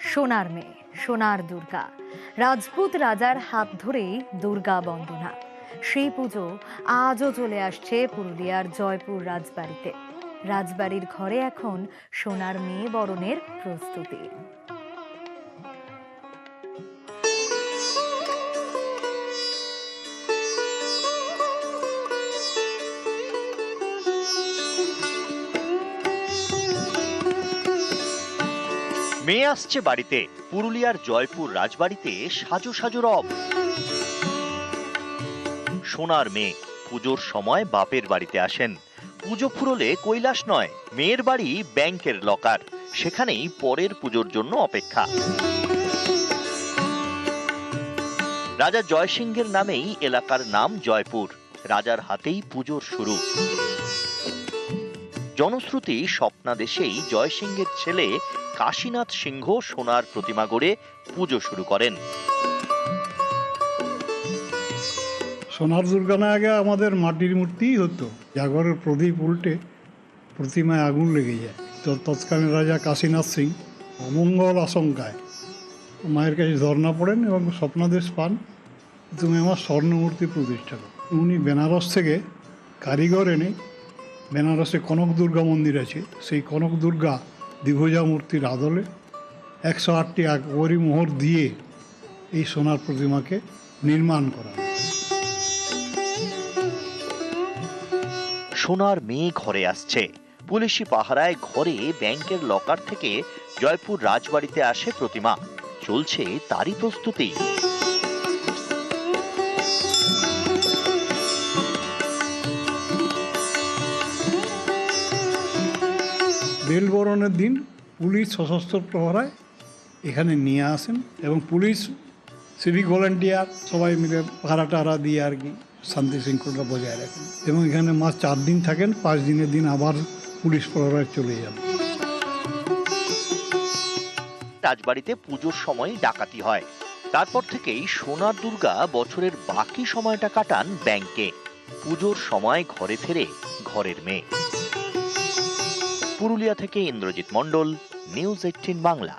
সোনার মেয়ে, সোনার দুর্গা। রাজপুত রাজার হাত ধরেই দুর্গা বন্দনা। সেই পুজো আজও চলে আসছে পুরুলিয়ার জয়পুর রাজবাড়িতে। রাজবাড়ির ঘরে এখন সোনার মেয়ে বরণের প্রস্তুতি। মেয়ে আসছে বাড়িতে। পুরুলিয়ার জয়পুর রাজবাড়িতে সাজো সাজো রব। সোনার মেয়ে, পুজোর সময় বাপের বাড়িতে আসেন। পুজো ফুরলে কৈলাস নয়, মেয়ের বাড়ি ব্যাংকের লকার। সেখানেই পরের পুজোর জন্য অপেক্ষা। রাজা জয়সিংহের নামেই এলাকার নাম জয়পুর। রাজার হাতেই পুজোর শুরু। জনশ্রুতি স্বপ্নাদেশেই জয়সিংহের ছেলে কাশীনাথ সিংহ সোনার প্রতিমা গড়ে পুজো শুরু করেন। সোনার দুর্গানা আগে আমাদের মাটির মূর্তিই হতো। জাগরের প্রদীপ উল্টে প্রতিমায় আগুন লেগে যায়। তো তৎকালীন রাজা কাশীনাথ সিং অমঙ্গল আশঙ্কায় মায়ের কাছে ধর্ণা পড়েন এবং স্বপ্নাদেশ পান, তুমি আমার স্বর্ণ মূর্তি প্রতিষ্ঠা করো। উনি বেনারস থেকে কারিগর এনে বেনারসে কনক দুর্গা মন্দির আছে। সেই কনক দুর্গা দ্বিভুজা মূর্তির আদলে একশো আটটি আকবরী মোহর দিয়ে এই সোনার প্রতিমাকে নির্মাণ করা সোনার মেয়ে ঘরে আসছে। পুলিশি পাহারায় ঘরে ব্যাংকের লকার থেকে জয়পুর রাজবাড়িতে আসে প্রতিমা। চলছে তারই প্রস্তুতি। বেলবরণের দিন পুলিশ সশস্ত্র প্রহরায় এখানে নিয়ে আসেন এবং পুলিশ, সিভিক ভলেন্টিয়ার সবাই মিলে পাহারা টাহারা দিয়ে আর কি শান্তি শৃঙ্খলা বজায় রাখেন এবং এখানে মাস চার দিন থাকেন, পাঁচ দিনের দিন আবার পুলিশ প্রহরায় চলে যান। রাজবাড়িতে পুজোর সময় ডাকাতি হয়। তারপর থেকেই সোনার দুর্গা বছরের বাকি সময়টা কাটান ব্যাংকে। পুজোর সময় ঘরে ফেরে ঘরের মেয়ে। পুরুলিয়া থেকে ইন্দ্রজিৎ মণ্ডল নিউজ এইটিন বাংলা।